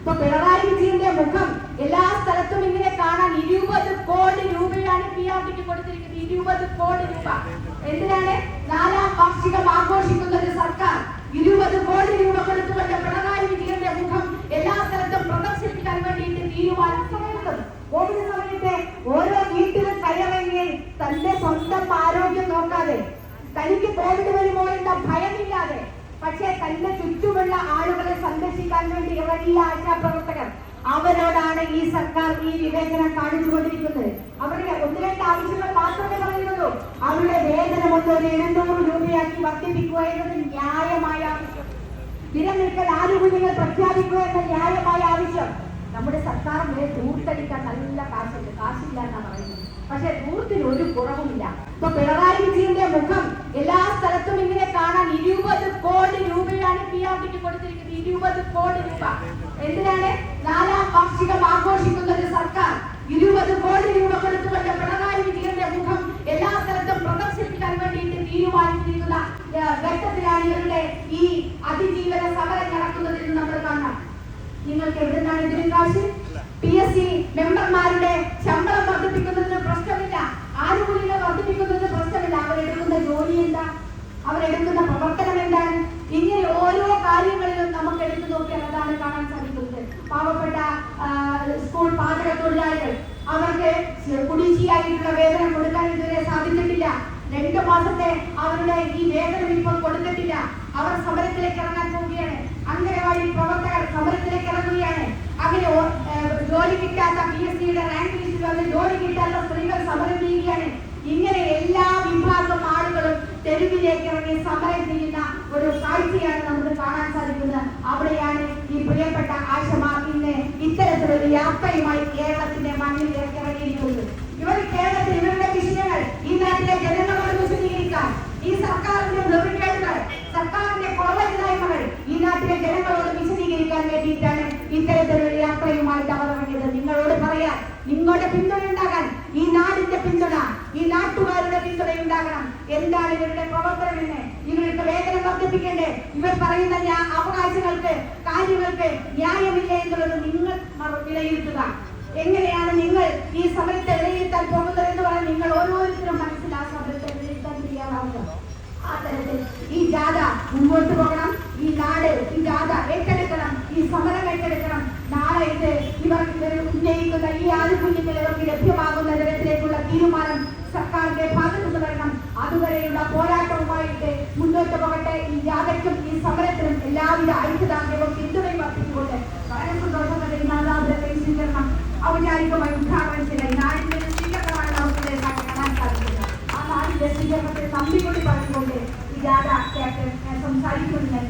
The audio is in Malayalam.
ഇപ്പൊ പിണറായി വിജയന്റെ മുഖം എല്ലാ സ്ഥലത്തും ഇങ്ങനെ കാണാൻ ഇരുപത് കോടി രൂപയാണ് പി ആർ ഡിക്ക് കൊടുത്തിരിക്കുന്നത്. ഇരുപത് കോടി രൂപ. എന്തിനാണ്? നാലാം വാർഷികം ആഘോഷിക്കുന്ന ഒരു സർക്കാർ. ഇരുപത് കോടി രൂപ കൊടുത്തുകൊണ്ട് പിണറായി വിജയന്റെ മുഖം എല്ലാ സ്ഥലത്തും പ്രദർശിപ്പിക്കാൻ വേണ്ടിയിട്ട് തീരുമാനിച്ചത് കോവിഡ് സമയത്ത് ഓരോ വീട്ടിലും കയറിങ്ങി തന്റെ സ്വന്തം ആരോഗ്യം നോക്കാതെ തനിക്ക് കോവിഡ് വരുമോ എന്ന ഭയമില്ലാതെ പക്ഷേ തന്റെ ചുറ്റുമുള്ള ആളുകളെ സന്ദർശിക്കാൻ വേണ്ടി ഇറങ്ങിയ ആശാപ്രവർത്തകർ അവരോടാണ് ഈ സർക്കാർ ഈ വിവേചനം കാണിച്ചുകൊണ്ടിരിക്കുന്നത്. അവരുടെ ഒന്ന് രണ്ട് ആവശ്യങ്ങൾ മാത്രമേ പറയുന്നുള്ളൂ. അവരുടെ വേതനം ഒന്ന് ഒരു എഴുന്നൂറ് രൂപയാക്കി വർദ്ധിപ്പിക്കുക എന്നത് ന്യായമായ ആവശ്യം. നിലനിൽക്കൽ ആനുകൂല്യങ്ങൾ പ്രഖ്യാപിക്കുക എന്ന ന്യായമായ ആവശ്യം. നമ്മുടെ സർക്കാരിന് ദൂർത്തടിക്കാൻ നല്ല കാശുണ്ട്. കാശില്ല എന്നാ പറയുന്നത്. പക്ഷെ ദൂർത്തിന് ഒരു കുറവുമില്ല. ഇപ്പൊ പിണറായി വിജയന്റെ മുഖം എല്ലാ സ്ഥലത്തും ഇങ്ങനെ ഇരുപത് കോടി രൂപയാണ് പി ആർ ഡിക്ക് കൊടുത്തിരിക്കുന്നത്. ഇരുപത് കോടി രൂപ. എന്തിനാണ്? നാലാം വാർഷികം ആഘോഷിക്കുന്ന ഒരു സർക്കാർ ഇരുപത് കോടി രൂപ കൊടുത്തുകൊണ്ട് പിണറായി വിജയന്റെ മുഖം എല്ലാ സ്ഥലത്തും പ്രദർശിപ്പിക്കാൻ വേണ്ടിയിട്ട് തീരുമാനിച്ചിരിക്കുന്ന ഘട്ടത്തിലാണ് ഇവരുടെ ഈ അതിജീവന സമരം നടക്കുന്നതെന്ന് നമ്മൾ കാണാം. നിങ്ങൾക്ക് എവിടുന്നാണ് ഇതിന് കാശ്? പി എസ് സി മെമ്പർമാരുടെ ശമ്പളം വർദ്ധിപ്പിക്കുന്നതിന് പ്രശ്നമില്ല. ആനുകൂല്യങ്ങൾ വർദ്ധിപ്പിക്കുന്നതിന് പ്രശ്നമില്ല. അവരെടുക്കുന്ന ജോലി എന്താ? അവരെടുക്കുന്ന പ്രവർത്തനം എന്താണ് ഇങ്ങനെ ഓരോ കാര്യങ്ങളിലും നമുക്ക് എടുത്തു നോക്കിയാൽ അതാണ് കാണാൻ സാധിക്കുന്നത്. പാവപ്പെട്ട സ്കൂൾ പാചക തൊഴിലാളികൾ. അവർക്ക് കുടിശ്ശിയായിട്ടുള്ള വേതനം കൊടുക്കാൻ ഇതുവരെ സാധിച്ചിട്ടില്ല. രണ്ടു മാസത്തെ അവരുടെ ഈ വേതനം ഇപ്പോൾ കൊടുത്തിട്ടില്ല. അവർ സമരത്തിലേക്ക് ഇറങ്ങാൻ ഇറങ്ങി സമരം ചെയ്യുന്ന ഒരു കാഴ്ചയാണ് നമുക്ക് കാണാൻ സാധിക്കുന്നത്. അവിടെയാണ് ഈ പ്രിയപ്പെട്ട ആശമാർ ഇന്ന് ഇത്തരത്തിലൊരു യാത്രയുമായി കേരളത്തിന്റെ മണ്ണിൽ ഇറങ്ങിയിരിക്കുന്നത്. ഇവർ കേരളത്തിൽ ഇവരുടെ വിഷയങ്ങൾ ഈ നാട്ടിലെ ജനങ്ങളോട് വിശദീകരിക്കാൻ ഈ സർക്കാരിന്റെ നെറുകേടുകൾ സർക്കാരിന്റെ കുറവില്ലായ്മകൾ ഈ നാട്ടിലെ ജനങ്ങളോട് വിശദീകരിക്കാൻ വേണ്ടിയിട്ടാണ് ഇത്തരത്തിലൊരു യാത്രയുമായിട്ട് അവർ ഇറങ്ങിയത് നിങ്ങളോട് പറയാൻ നിങ്ങളുടെ പിന്തുണ ഉണ്ടാകാൻ ഈ നാടിന്റെ പിന്തുണ ഈ നാട്ടുകാരുടെ പിന്തുണ ഉണ്ടാകണം. എന്താണ് ഇവരുടെ പ്രവർത്തനം എന്ന്? ഇവർക്ക് വേതനം വർദ്ധിപ്പിക്കേണ്ടേ? ഇവർ പറയുന്ന അവകാശങ്ങൾക്ക് കാര്യങ്ങൾക്ക് ന്യായമില്ല എന്നുള്ളത് നിങ്ങൾ വിലയിരുത്തുക. എങ്ങനെയാണ് നിങ്ങൾ ഈ സമരത്തെ വിലയിരുത്താൻ പോകുന്നത് എന്ന് പറഞ്ഞാൽ നിങ്ങൾ ഓരോരുത്തരും മനസ്സിൽ ആ സമരത്തെ വിലയിരുത്താൻ തയ്യാറാവുക. ആ തരത്തിൽ ഈ ജാഥ മുമ്പോട്ട് പോകണം. ഈ നാട് ഈ ജാഥ ഏറ്റെടുക്കണം. ഈ സമരം ഏറ്റെടുക്കണം. ഇത് ഇവർ ഉന്നയിക്കുന്ന ഈ ആനുകൂല്യങ്ങൾ ഇവർക്ക് ലഭ്യമാകുന്ന തരത്തിലേക്കുള്ള തീരുമാനം സർക്കാരിന്റെ ഭാഗത്തു നിന്ന് വരണം. അതുവരെയുള്ള പോരാട്ടവുമായിട്ട് മുന്നോട്ട് പോകട്ടെ. ഈ ജാഥയ്ക്കും ഈ സമരത്തിനും എല്ലാവിധ ഐക്യദാർഢ്യവും പിന്തുണയും അർപ്പിച്ചുകൊണ്ട് വളരെ സന്തോഷത്തോടെ ഈ നാലാമത്തെ സ്വീകരണം ഔപചാരികമായി ഉദ്ഘാടനം ചെയ്ത നാടിന്റെ സ്വീകരണമാണ് നമുക്ക് കാണാൻ സാധിക്കുന്നത്. ആ നാടിന്റെ സ്വീകരണത്തെ നന്ദികൊണ്ട് പറഞ്ഞുകൊണ്ട് ഈ ജാഥ സംസാരിക്കുമെന്ന് ഞാൻ